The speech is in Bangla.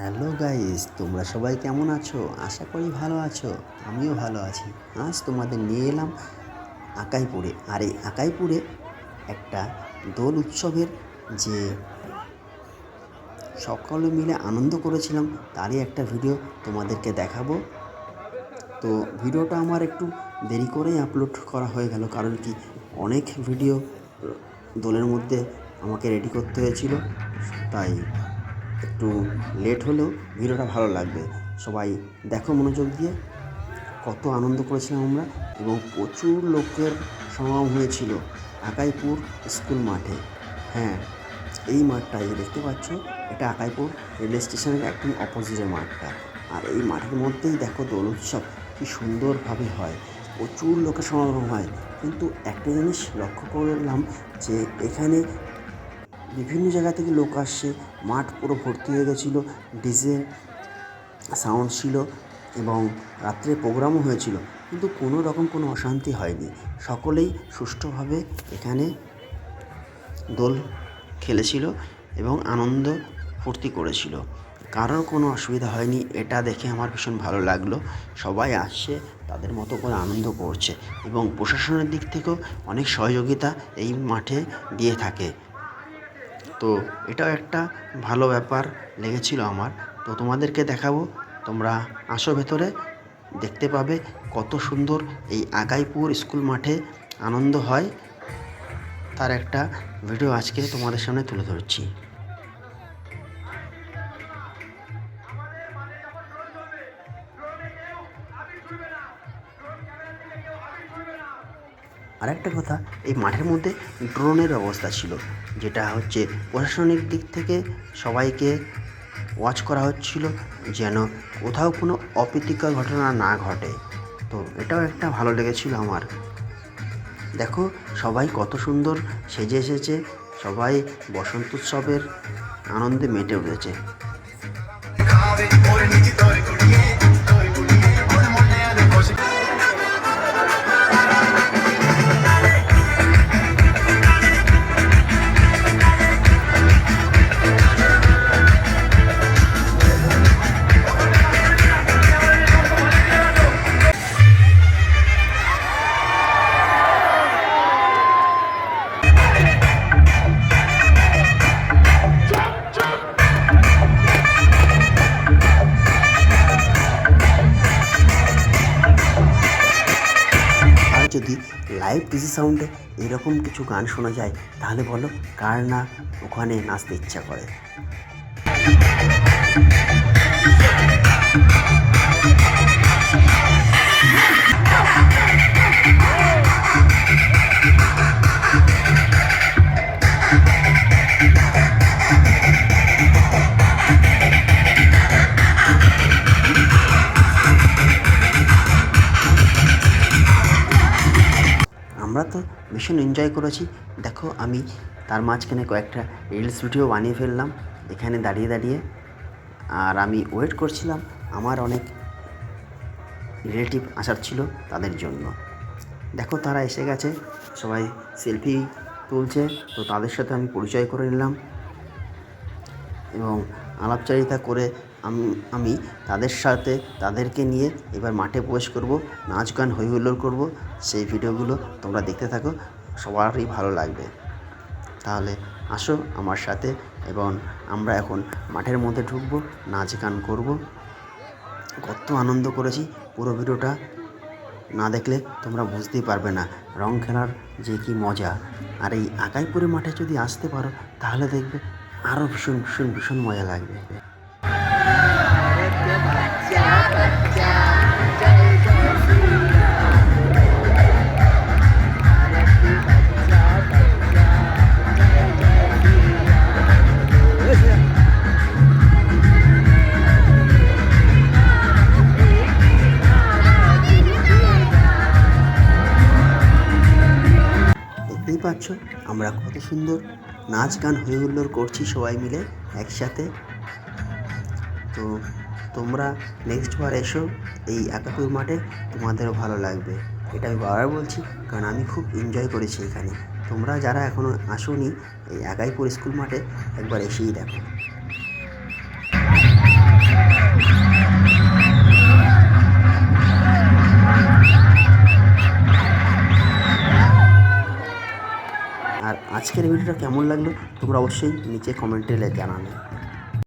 হ্যালো গাইস, তোমরা সবাই কেমন আছো? আশা করি ভালো আছো। আমিও ভালো আছি। আজ তোমাদের নিয়ে এলাম আকাইপুরে। আর এই আকাইপুরে একটা দোল উৎসবের যে সকলে মিলে আনন্দ করেছিলাম, তারই একটা ভিডিও তোমাদেরকে দেখাবো। তো ভিডিওটা আমার একটু দেরি করেই আপলোড করা হয়ে গেল, কারণ কি অনেক ভিডিও দোলের মধ্যে আমাকে রেডি করতে হয়েছিল। তাই একটু লেট হলেও ভিডিওটা ভালো লাগবে। সবাই দেখো মনোযোগ দিয়ে, কত আনন্দ করেছিলাম আমরা এবং প্রচুর লোকের সমাগম হয়েছিল আকাইপুর স্কুল মাঠে। হ্যাঁ এই মাঠটা এই দেখতে পাচ্ছ, এটা আকাইপুর রেলওয়ে স্টেশনের একদম অপোজিটের মাঠটা। আর এই মাঠের মধ্যেই দেখো দোল উৎসব, কী সুন্দরভাবে হয়। প্রচুর লোকের সমাগম হয়। কিন্তু একটা জিনিস লক্ষ্য করলাম যে এখানে বিভিন্ন জায়গা থেকে লোক আসছে, মাঠ পুরো ভর্তি হয়ে গেছিল, ডিজে সাউন্ড ছিল এবং রাত্রে প্রোগ্রামও হয়েছিল, কিন্তু কোনো রকম কোনো অশান্তি হয়নি। সকলেই সুষ্ঠুভাবে এখানে দোল খেলেছিল এবং আনন্দ ফুর্তি করেছিল। কারোর কোনো অসুবিধা হয়নি, এটা দেখে আমার ভীষণ ভালো লাগল। সবাই আসছে, তাদের মতো করে আনন্দ করছে এবং প্রশাসনের দিক থেকেও অনেক সহযোগিতা এই মাঠে দিয়ে থাকে। তো এটাও একটা ভালো ব্যাপার লেগেছিল আমার। তো তোমাদেরকে দেখাবো, তোমরা আসো ভেতরে, দেখতে পাবে কত সুন্দর এই আগাইপুর স্কুল মাঠে আনন্দ হয়। তার একটা ভিডিও আজকে তোমাদের সামনে তুলে ধরছি। আরেকটা কথা, এই মাঠের মধ্যে ড্রোনের ব্যবস্থা ছিল। যেটা হচ্ছে প্রশাসনিক দিক থেকে সবাইকে ওয়াচ করা হচ্ছিল যেন কোথাও কোনো অপ্রীতিকর ঘটনা না ঘটে। তো এটাও একটা ভালো লেগেছিল আমার। দেখো, সবাই কত সুন্দর সেজে এসেছে, সবাই বসন্ত উৎসবের আনন্দে মেতে উঠেছে। লাইভ ডিজি সাউন্ডে এরকম কিছু গান শোনা যায়, তাহলে বলো কার না ওখানে নাচতে ইচ্ছা করে? তো ভীষণ এনজয় করেছি। দেখো, আমি তার মাঝখানে কয়েকটা রিলস ভিডিও বানিয়ে ফেললাম। এখানে দাঁড়িয়ে দাঁড়িয়ে আর আমি ওয়েট করছিলাম। আমার অনেক রিলেটিভ আসার ছিল তাদের জন্য। দেখো, তারা এসে গেছে, সবাই সেলফি তুলছে। তো তাদের সাথে আমি পরিচয় করে নিলাম এবং আলাপচারিতা করে আমি আমি তাদের সাথে, তাদেরকে নিয়ে এবার মাঠে প্রবেশ করব, নাচ গান হই হুল্লোড় করব, সেই ভিডিওগুলো তোমরা দেখতে থাকো, সবারই ভালো লাগবে। তাহলে আসো আমার সাথে এবং আমরা এখন মাঠের মধ্যে ঢুকবো, নাচ গান করব। কত আনন্দ করেছি, পুরো ভিডিওটা না দেখলে তোমরা বুঝতেই পারবে না, রং খেলার যে কি মজা। আর এই আকাইপুরে মাঠে যদি আসতে পারো, তাহলে দেখবে আরও ভীষণ ভীষণ ভীষণ মজা লাগবে। পাচ্ছ? আমরা কত সুন্দর নাচ গান হই হুল্লোড় করছি সবাই মিলে একসাথে। তো তোমরা নেক্সট বার এসো এই একাকুর মাঠে, তোমাদেরও ভালো লাগবে। এটা আমি বারবার বলছি, কারণ আমি খুব এনজয় করেছি এখানে। তোমরা যারা এখনও আসোনি, এই একাইপুর স্কুল মাঠে একবার এসেই দেখো। আজকের ভিডিওটা কেমন লাগল তোমরা অবশ্যই নিচে কমেন্টে জানাবে।